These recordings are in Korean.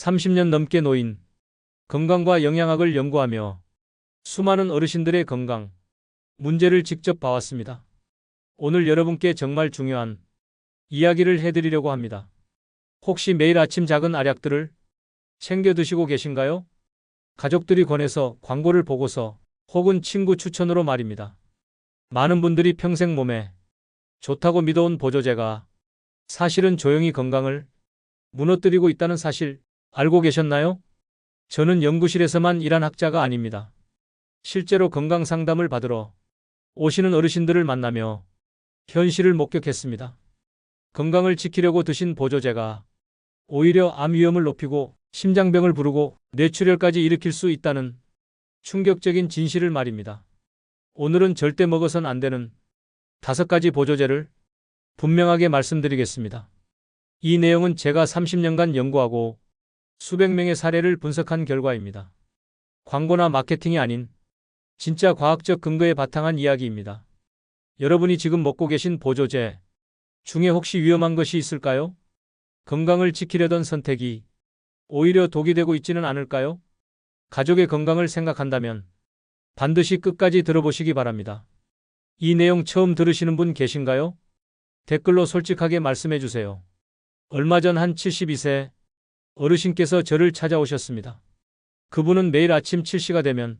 30년 넘게 노인 건강과 영양학을 연구하며 수많은 어르신들의 건강 문제를 직접 봐왔습니다. 오늘 여러분께 정말 중요한 이야기를 해드리려고 합니다. 혹시 매일 아침 작은 알약들을 챙겨 드시고 계신가요? 가족들이 권해서 광고를 보고서 혹은 친구 추천으로 말입니다. 많은 분들이 평생 몸에 좋다고 믿어온 보조제가 사실은 조용히 건강을 무너뜨리고 있다는 사실 알고 계셨나요? 저는 연구실에서만 일한 학자가 아닙니다. 실제로 건강 상담을 받으러 오시는 어르신들을 만나며 현실을 목격했습니다. 건강을 지키려고 드신 보조제가 오히려 암 위험을 높이고 심장병을 부르고 뇌출혈까지 일으킬 수 있다는 충격적인 진실을 말입니다. 오늘은 절대 먹어선 안 되는 다섯 가지 보조제를 분명하게 말씀드리겠습니다. 이 내용은 제가 30년간 연구하고 수백 명의 사례를 분석한 결과입니다. 광고나 마케팅이 아닌 진짜 과학적 근거에 바탕한 이야기입니다. 여러분이 지금 먹고 계신 보조제 중에 혹시 위험한 것이 있을까요? 건강을 지키려던 선택이 오히려 독이 되고 있지는 않을까요? 가족의 건강을 생각한다면 반드시 끝까지 들어보시기 바랍니다. 이 내용 처음 들으시는 분 계신가요? 댓글로 솔직하게 말씀해 주세요. 얼마 전 한 72세 어르신께서 저를 찾아오셨습니다. 그분은 매일 아침 7시가 되면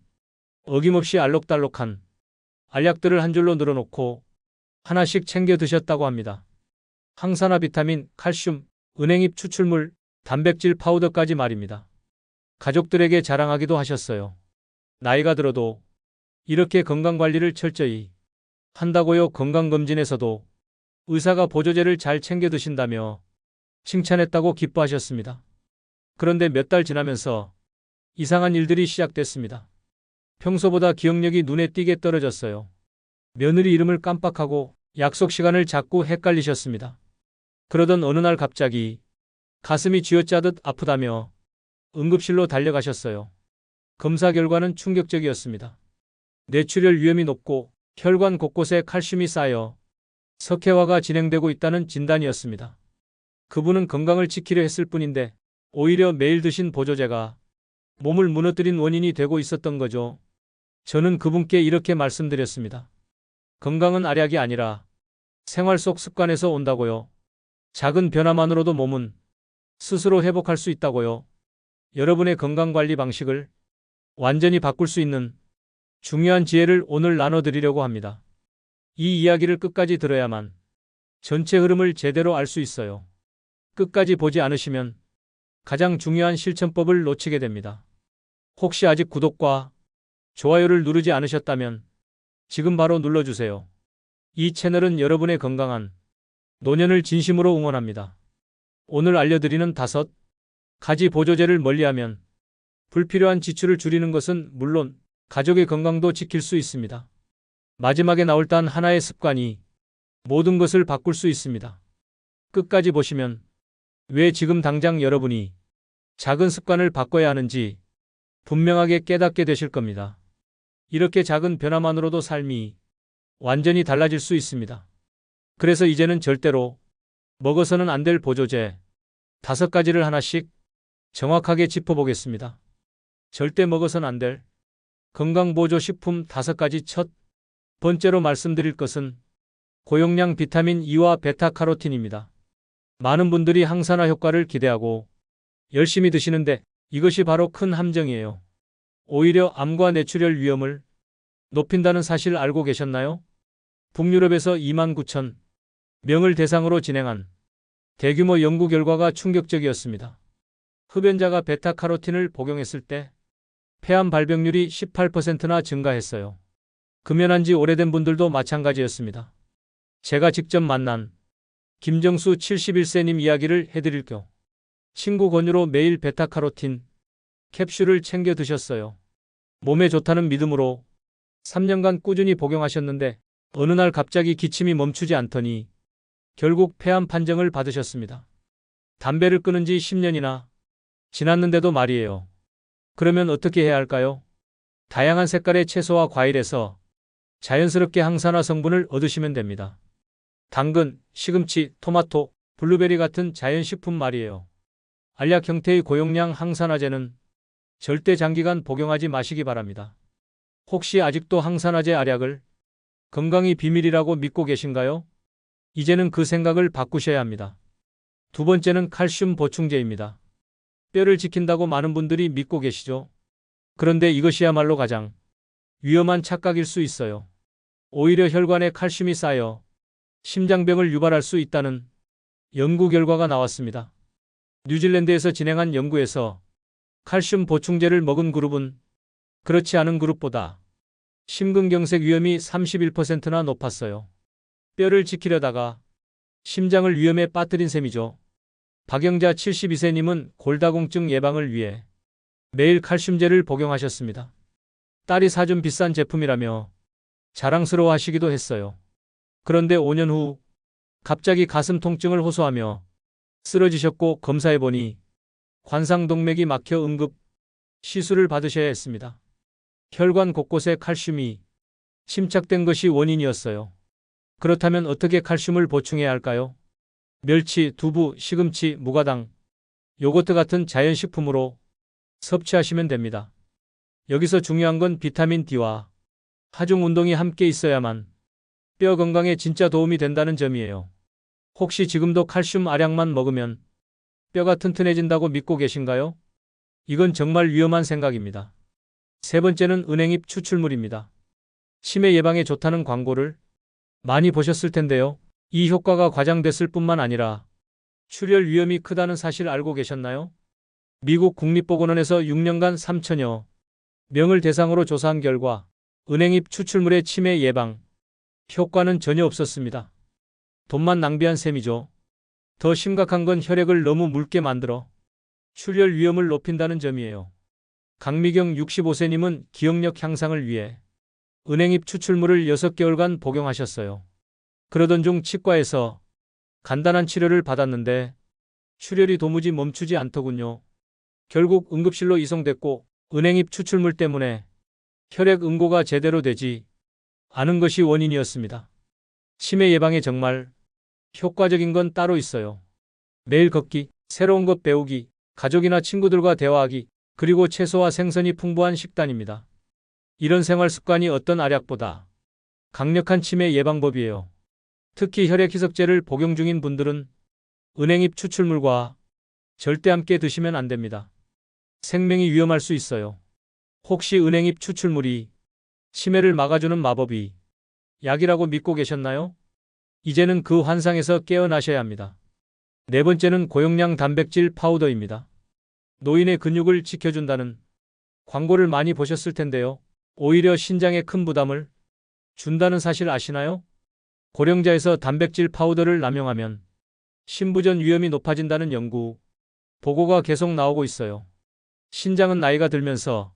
어김없이 알록달록한 알약들을 한 줄로 늘어놓고 하나씩 챙겨 드셨다고 합니다. 항산화 비타민, 칼슘, 은행잎 추출물, 단백질 파우더까지 말입니다. 가족들에게 자랑하기도 하셨어요. 나이가 들어도 이렇게 건강관리를 철저히 한다고요. 건강검진에서도 의사가 보조제를 잘 챙겨 드신다며 칭찬했다고 기뻐하셨습니다. 그런데 몇 달 지나면서 이상한 일들이 시작됐습니다. 평소보다 기억력이 눈에 띄게 떨어졌어요. 며느리 이름을 깜빡하고 약속 시간을 자꾸 헷갈리셨습니다. 그러던 어느 날 갑자기 가슴이 쥐어짜듯 아프다며 응급실로 달려가셨어요. 검사 결과는 충격적이었습니다. 뇌출혈 위험이 높고 혈관 곳곳에 칼슘이 쌓여 석회화가 진행되고 있다는 진단이었습니다. 그분은 건강을 지키려 했을 뿐인데 오히려 매일 드신 보조제가 몸을 무너뜨린 원인이 되고 있었던 거죠. 저는 그분께 이렇게 말씀드렸습니다. 건강은 알약이 아니라 생활 속 습관에서 온다고요. 작은 변화만으로도 몸은 스스로 회복할 수 있다고요. 여러분의 건강관리 방식을 완전히 바꿀 수 있는 중요한 지혜를 오늘 나눠드리려고 합니다. 이 이야기를 끝까지 들어야만 전체 흐름을 제대로 알 수 있어요. 끝까지 보지 않으시면 가장 중요한 실천법을 놓치게 됩니다. 혹시 아직 구독과 좋아요를 누르지 않으셨다면 지금 바로 눌러주세요. 이 채널은 여러분의 건강한 노년을 진심으로 응원합니다. 오늘 알려드리는 다섯 가지 보조제를 멀리하면 불필요한 지출을 줄이는 것은 물론 가족의 건강도 지킬 수 있습니다. 마지막에 나올 단 하나의 습관이 모든 것을 바꿀 수 있습니다. 끝까지 보시면 왜 지금 당장 여러분이 작은 습관을 바꿔야 하는지 분명하게 깨닫게 되실 겁니다. 이렇게 작은 변화만으로도 삶이 완전히 달라질 수 있습니다. 그래서 이제는 절대로 먹어서는 안 될 보조제 다섯 가지를 하나씩 정확하게 짚어보겠습니다. 절대 먹어서는 안될 건강보조식품 다섯 가지 첫 번째로 말씀드릴 것은 고용량 비타민 E와 베타카로틴입니다. 많은 분들이 항산화 효과를 기대하고 열심히 드시는데 이것이 바로 큰 함정이에요. 오히려 암과 뇌출혈 위험을 높인다는 사실 알고 계셨나요? 북유럽에서 2만 9천 명을 대상으로 진행한 대규모 연구 결과가 충격적이었습니다. 흡연자가 베타카로틴을 복용했을 때 폐암 발병률이 18%나 증가했어요. 금연한 지 오래된 분들도 마찬가지였습니다. 제가 직접 만난 김정수 71세님 이야기를 해드릴 겸 친구 권유로 매일 베타카로틴 캡슐을 챙겨 드셨어요. 몸에 좋다는 믿음으로 3년간 꾸준히 복용하셨는데 어느 날 갑자기 기침이 멈추지 않더니 결국 폐암 판정을 받으셨습니다. 담배를 끊은 지 10년이나 지났는데도 말이에요. 그러면 어떻게 해야 할까요? 다양한 색깔의 채소와 과일에서 자연스럽게 항산화 성분을 얻으시면 됩니다. 당근, 시금치, 토마토, 블루베리 같은 자연식품 말이에요. 알약 형태의 고용량 항산화제는 절대 장기간 복용하지 마시기 바랍니다. 혹시 아직도 항산화제 알약을 건강이 비밀이라고 믿고 계신가요? 이제는 그 생각을 바꾸셔야 합니다. 두 번째는 칼슘 보충제입니다. 뼈를 지킨다고 많은 분들이 믿고 계시죠? 그런데 이것이야말로 가장 위험한 착각일 수 있어요. 오히려 혈관에 칼슘이 쌓여 심장병을 유발할 수 있다는 연구 결과가 나왔습니다. 뉴질랜드에서 진행한 연구에서 칼슘 보충제를 먹은 그룹은 그렇지 않은 그룹보다 심근경색 위험이 31%나 높았어요. 뼈를 지키려다가 심장을 위험에 빠뜨린 셈이죠. 박영자 72세님은 골다공증 예방을 위해 매일 칼슘제를 복용하셨습니다. 딸이 사준 비싼 제품이라며 자랑스러워 하시기도 했어요. 그런데 5년 후 갑자기 가슴 통증을 호소하며 쓰러지셨고 검사해보니 관상동맥이 막혀 응급 시술을 받으셔야 했습니다. 혈관 곳곳에 칼슘이 침착된 것이 원인이었어요. 그렇다면 어떻게 칼슘을 보충해야 할까요? 멸치, 두부, 시금치, 무가당, 요거트 같은 자연식품으로 섭취하시면 됩니다. 여기서 중요한 건 비타민 D와 하중 운동이 함께 있어야만 뼈 건강에 진짜 도움이 된다는 점이에요. 혹시 지금도 칼슘 알약만 먹으면 뼈가 튼튼해진다고 믿고 계신가요? 이건 정말 위험한 생각입니다. 세 번째는 은행잎 추출물입니다. 치매 예방에 좋다는 광고를 많이 보셨을 텐데요. 이 효과가 과장됐을 뿐만 아니라 출혈 위험이 크다는 사실 알고 계셨나요? 미국 국립보건원에서 6년간 3천여 명을 대상으로 조사한 결과 은행잎 추출물의 치매 예방 효과는 전혀 없었습니다. 돈만 낭비한 셈이죠. 더 심각한 건 혈액을 너무 묽게 만들어 출혈 위험을 높인다는 점이에요. 강미경 65세님은 기억력 향상을 위해 은행잎 추출물을 6개월간 복용하셨어요. 그러던 중 치과에서 간단한 치료를 받았는데 출혈이 도무지 멈추지 않더군요. 결국 응급실로 이송됐고 은행잎 추출물 때문에 혈액 응고가 제대로 되지 않은 것이 원인이었습니다. 치매 예방에 정말 효과적인 건 따로 있어요. 매일 걷기, 새로운 것 배우기, 가족이나 친구들과 대화하기, 그리고 채소와 생선이 풍부한 식단입니다. 이런 생활 습관이 어떤 알약보다 강력한 치매 예방법이에요. 특히 혈액 희석제를 복용 중인 분들은 은행잎 추출물과 절대 함께 드시면 안 됩니다. 생명이 위험할 수 있어요. 혹시 은행잎 추출물이 치매를 막아주는 마법이 약이라고 믿고 계셨나요? 이제는 그 환상에서 깨어나셔야 합니다. 네 번째는 고용량 단백질 파우더입니다. 노인의 근육을 지켜준다는 광고를 많이 보셨을 텐데요. 오히려 신장에 큰 부담을 준다는 사실 아시나요? 고령자에서 단백질 파우더를 남용하면 신부전 위험이 높아진다는 연구 보고가 계속 나오고 있어요. 신장은 나이가 들면서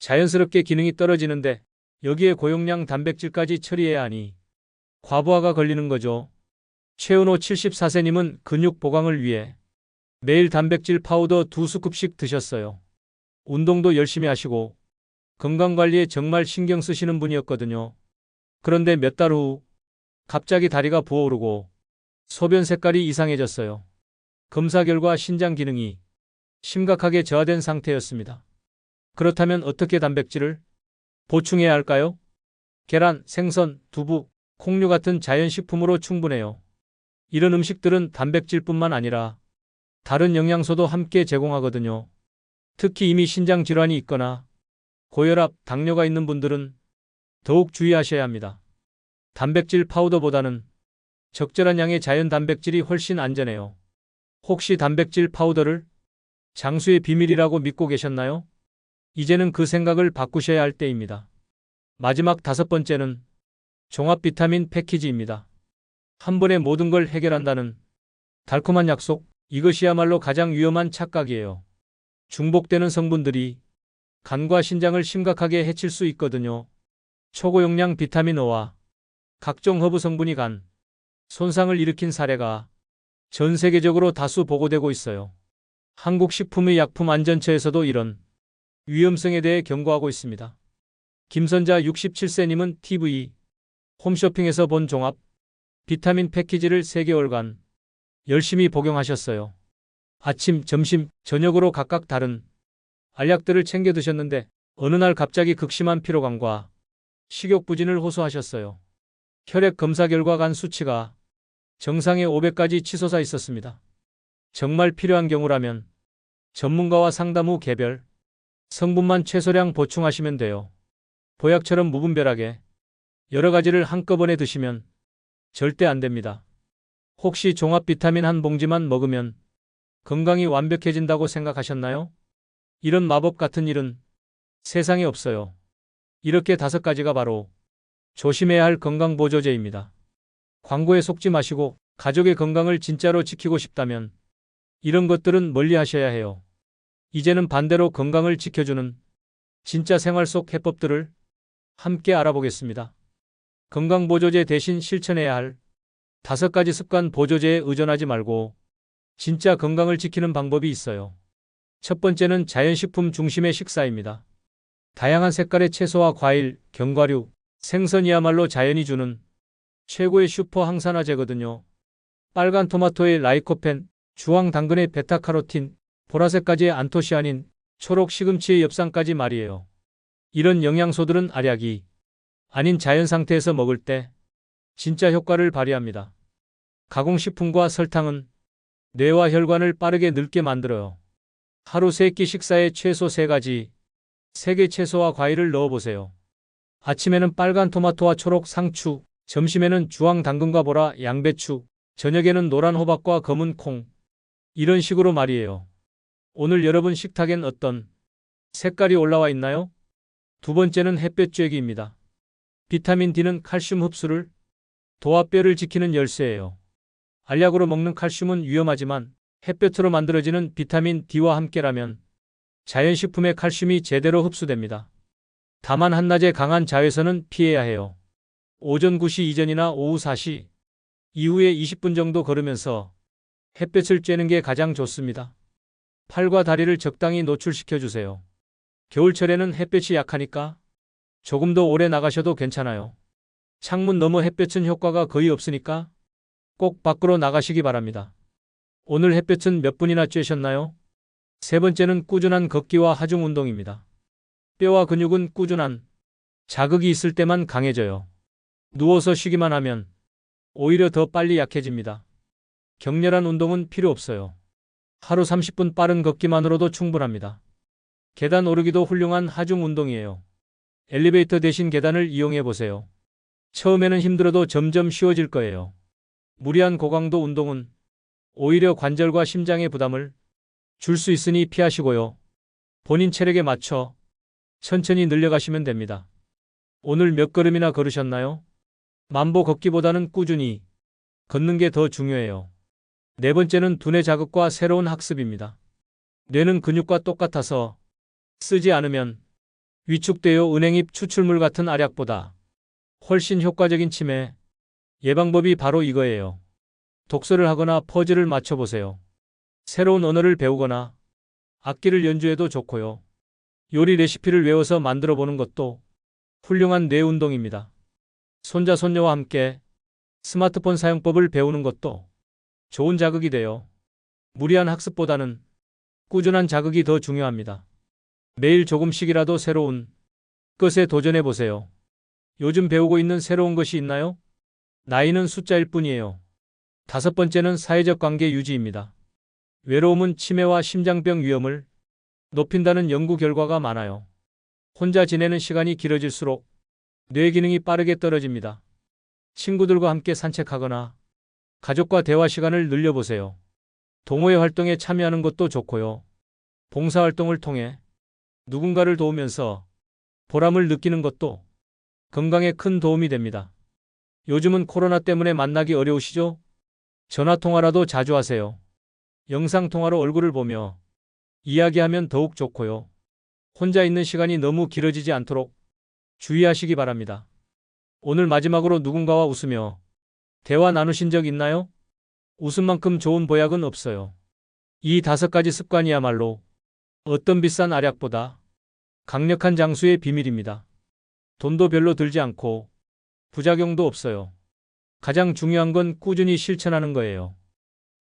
자연스럽게 기능이 떨어지는데 여기에 고용량 단백질까지 처리해야 하니 과부하가 걸리는 거죠. 최은호 74세님은 근육 보강을 위해 매일 단백질 파우더 두 스쿱씩 드셨어요. 운동도 열심히 하시고 건강관리에 정말 신경 쓰시는 분이었거든요. 그런데 몇 달 후 갑자기 다리가 부어오르고 소변 색깔이 이상해졌어요. 검사 결과 신장 기능이 심각하게 저하된 상태였습니다. 그렇다면 어떻게 단백질을 보충해야 할까요? 계란, 생선, 두부, 콩류 같은 자연식품으로 충분해요. 이런 음식들은 단백질뿐만 아니라 다른 영양소도 함께 제공하거든요. 특히 이미 신장 질환이 있거나 고혈압, 당뇨가 있는 분들은 더욱 주의하셔야 합니다. 단백질 파우더보다는 적절한 양의 자연 단백질이 훨씬 안전해요. 혹시 단백질 파우더를 장수의 비밀이라고 믿고 계셨나요? 이제는 그 생각을 바꾸셔야 할 때입니다. 마지막 다섯 번째는 종합 비타민 패키지입니다. 한 번에 모든 걸 해결한다는 달콤한 약속, 이것이야말로 가장 위험한 착각이에요. 중복되는 성분들이 간과 신장을 심각하게 해칠 수 있거든요. 초고용량 비타민 O와 각종 허브 성분이 간 손상을 일으킨 사례가 전 세계적으로 다수 보고되고 있어요. 한국식품의 약품 안전처에서도 이런 위험성에 대해 경고하고 있습니다. 김선자 67세님은 TV 홈쇼핑에서 본 종합 비타민 패키지를 3개월간 열심히 복용하셨어요. 아침, 점심, 저녁으로 각각 다른 알약들을 챙겨 드셨는데 어느 날 갑자기 극심한 피로감과 식욕 부진을 호소하셨어요. 혈액 검사 결과 간 수치가 정상의 500까지 치솟아 있었습니다. 정말 필요한 경우라면 전문가와 상담 후 개별 성분만 최소량 보충하시면 돼요. 보약처럼 무분별하게 여러 가지를 한꺼번에 드시면 절대 안 됩니다. 혹시 종합 비타민 한 봉지만 먹으면 건강이 완벽해진다고 생각하셨나요? 이런 마법 같은 일은 세상에 없어요. 이렇게 다섯 가지가 바로 조심해야 할 건강보조제입니다. 광고에 속지 마시고 가족의 건강을 진짜로 지키고 싶다면 이런 것들은 멀리 하셔야 해요. 이제는 반대로 건강을 지켜주는 진짜 생활 속 해법들을 함께 알아보겠습니다. 건강보조제 대신 실천해야 할 다섯 가지 습관 보조제에 의존하지 말고 진짜 건강을 지키는 방법이 있어요. 첫 번째는 자연식품 중심의 식사입니다. 다양한 색깔의 채소와 과일, 견과류, 생선이야말로 자연이 주는 최고의 슈퍼 항산화제거든요. 빨간 토마토의 라이코펜, 주황 당근의 베타카로틴, 보라색까지의 안토시아닌, 초록 시금치의 엽산까지 말이에요. 이런 영양소들은 알약이 아닌 자연 상태에서 먹을 때 진짜 효과를 발휘합니다. 가공식품과 설탕은 뇌와 혈관을 빠르게 늙게 만들어요. 하루 세끼 식사에 최소 세 가지, 세개 채소와 과일을 넣어보세요. 아침에는 빨간 토마토와 초록 상추, 점심에는 주황 당근과 보라 양배추, 저녁에는 노란 호박과 검은 콩. 이런 식으로 말이에요. 오늘 여러분 식탁엔 어떤 색깔이 올라와 있나요? 두 번째는 햇볕 쬐기입니다. 비타민 D는 칼슘 흡수를 도와 뼈를 지키는 열쇠예요. 알약으로 먹는 칼슘은 위험하지만 햇볕으로 만들어지는 비타민 D와 함께라면 자연식품의 칼슘이 제대로 흡수됩니다. 다만 한낮에 강한 자외선은 피해야 해요. 오전 9시 이전이나 오후 4시 이후에 20분 정도 걸으면서 햇볕을 쬐는 게 가장 좋습니다. 팔과 다리를 적당히 노출시켜 주세요. 겨울철에는 햇볕이 약하니까 조금 더 오래 나가셔도 괜찮아요. 창문 너머 햇볕은 효과가 거의 없으니까 꼭 밖으로 나가시기 바랍니다. 오늘 햇볕은 몇 분이나 쬐셨나요? 세 번째는 꾸준한 걷기와 하중 운동입니다. 뼈와 근육은 꾸준한 자극이 있을 때만 강해져요. 누워서 쉬기만 하면 오히려 더 빨리 약해집니다. 격렬한 운동은 필요 없어요. 하루 30분 빠른 걷기만으로도 충분합니다. 계단 오르기도 훌륭한 하중 운동이에요. 엘리베이터 대신 계단을 이용해 보세요. 처음에는 힘들어도 점점 쉬워질 거예요. 무리한 고강도 운동은 오히려 관절과 심장의 부담을 줄 수 있으니 피하시고요. 본인 체력에 맞춰 천천히 늘려가시면 됩니다. 오늘 몇 걸음이나 걸으셨나요? 만보 걷기보다는 꾸준히 걷는 게 더 중요해요. 네 번째는 두뇌 자극과 새로운 학습입니다. 뇌는 근육과 똑같아서 쓰지 않으면 위축되어 은행잎 추출물 같은 알약보다 훨씬 효과적인 치매 예방법이 바로 이거예요. 독서를 하거나 퍼즐을 맞춰보세요. 새로운 언어를 배우거나 악기를 연주해도 좋고요. 요리 레시피를 외워서 만들어 보는 것도 훌륭한 뇌 운동입니다. 손자, 손녀와 함께 스마트폰 사용법을 배우는 것도 좋은 자극이 돼요. 무리한 학습보다는 꾸준한 자극이 더 중요합니다. 매일 조금씩이라도 새로운 것에 도전해 보세요. 요즘 배우고 있는 새로운 것이 있나요? 나이는 숫자일 뿐이에요. 다섯 번째는 사회적 관계 유지입니다. 외로움은 치매와 심장병 위험을 높인다는 연구 결과가 많아요. 혼자 지내는 시간이 길어질수록 뇌 기능이 빠르게 떨어집니다. 친구들과 함께 산책하거나 가족과 대화 시간을 늘려보세요. 동호회 활동에 참여하는 것도 좋고요. 봉사활동을 통해 누군가를 도우면서 보람을 느끼는 것도 건강에 큰 도움이 됩니다. 요즘은 코로나 때문에 만나기 어려우시죠? 전화통화라도 자주 하세요. 영상통화로 얼굴을 보며 이야기하면 더욱 좋고요. 혼자 있는 시간이 너무 길어지지 않도록 주의하시기 바랍니다. 오늘 마지막으로 누군가와 웃으며 대화 나누신 적 있나요? 웃음만큼 좋은 보약은 없어요. 이 다섯 가지 습관이야말로 어떤 비싼 알약보다 강력한 장수의 비밀입니다. 돈도 별로 들지 않고 부작용도 없어요. 가장 중요한 건 꾸준히 실천하는 거예요.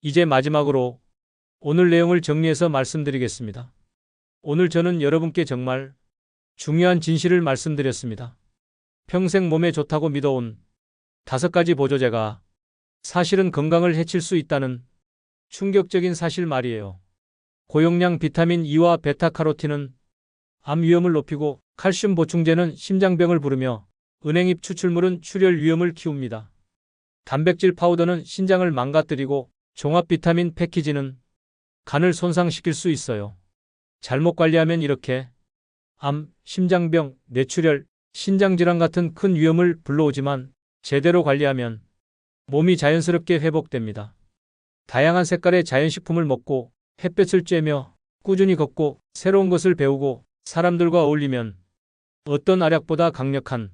이제 마지막으로 오늘 내용을 정리해서 말씀드리겠습니다. 오늘 저는 여러분께 정말 중요한 진실을 말씀드렸습니다. 평생 몸에 좋다고 믿어온 다섯 가지 보조제가 사실은 건강을 해칠 수 있다는 충격적인 사실 말이에요. 고용량 비타민 E와 베타카로틴은 암 위험을 높이고 칼슘 보충제는 심장병을 부르며 은행잎 추출물은 출혈 위험을 키웁니다. 단백질 파우더는 신장을 망가뜨리고 종합 비타민 패키지는 간을 손상시킬 수 있어요. 잘못 관리하면 이렇게 암, 심장병, 뇌출혈, 신장질환 같은 큰 위험을 불러오지만 제대로 관리하면 몸이 자연스럽게 회복됩니다. 다양한 색깔의 자연식품을 먹고 햇볕을 쬐며 꾸준히 걷고 새로운 것을 배우고 사람들과 어울리면 어떤 알약보다 강력한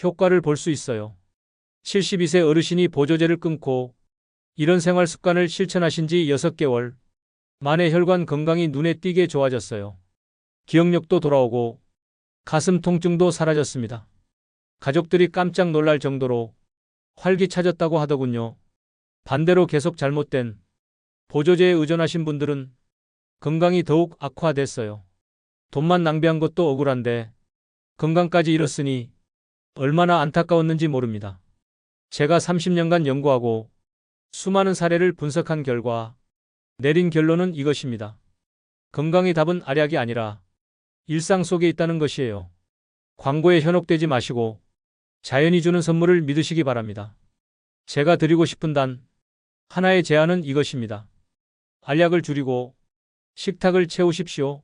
효과를 볼 수 있어요. 72세 어르신이 보조제를 끊고 이런 생활 습관을 실천하신 지 6개월 만에 혈관 건강이 눈에 띄게 좋아졌어요. 기억력도 돌아오고 가슴 통증도 사라졌습니다. 가족들이 깜짝 놀랄 정도로 활기차졌다고 하더군요. 반대로 계속 잘못된 보조제에 의존하신 분들은 건강이 더욱 악화됐어요. 돈만 낭비한 것도 억울한데 건강까지 잃었으니 얼마나 안타까웠는지 모릅니다. 제가 30년간 연구하고 수많은 사례를 분석한 결과 내린 결론은 이것입니다. 건강의 답은 알약이 아니라 일상 속에 있다는 것이에요. 광고에 현혹되지 마시고 자연이 주는 선물을 믿으시기 바랍니다. 제가 드리고 싶은 단 하나의 제안은 이것입니다. 알약을 줄이고 식탁을 채우십시오.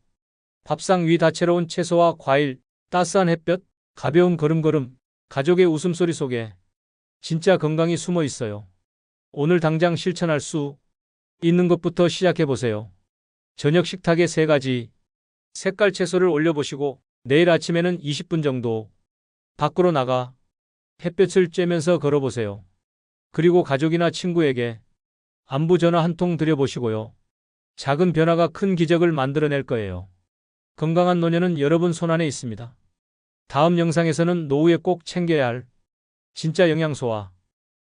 밥상 위 다채로운 채소와 과일, 따스한 햇볕, 가벼운 걸음걸음, 가족의 웃음소리 속에 진짜 건강이 숨어 있어요. 오늘 당장 실천할 수 있는 것부터 시작해 보세요. 저녁 식탁에 세 가지 색깔 채소를 올려보시고 내일 아침에는 20분 정도 밖으로 나가 햇볕을 쬐면서 걸어보세요. 그리고 가족이나 친구에게 안부 전화 한 통 드려보시고요. 작은 변화가 큰 기적을 만들어낼 거예요. 건강한 노년은 여러분 손안에 있습니다. 다음 영상에서는 노후에 꼭 챙겨야 할 진짜 영양소와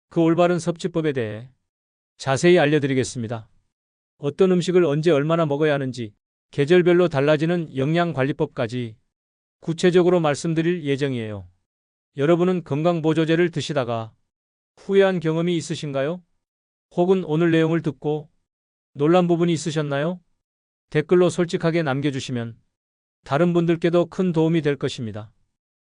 그 올바른 섭취법에 대해 자세히 알려드리겠습니다. 어떤 음식을 언제 얼마나 먹어야 하는지, 계절별로 달라지는 영양관리법까지 구체적으로 말씀드릴 예정이에요. 여러분은 건강보조제를 드시다가 후회한 경험이 있으신가요? 혹은 오늘 내용을 듣고 놀란 부분이 있으셨나요? 댓글로 솔직하게 남겨주시면 다른 분들께도 큰 도움이 될 것입니다.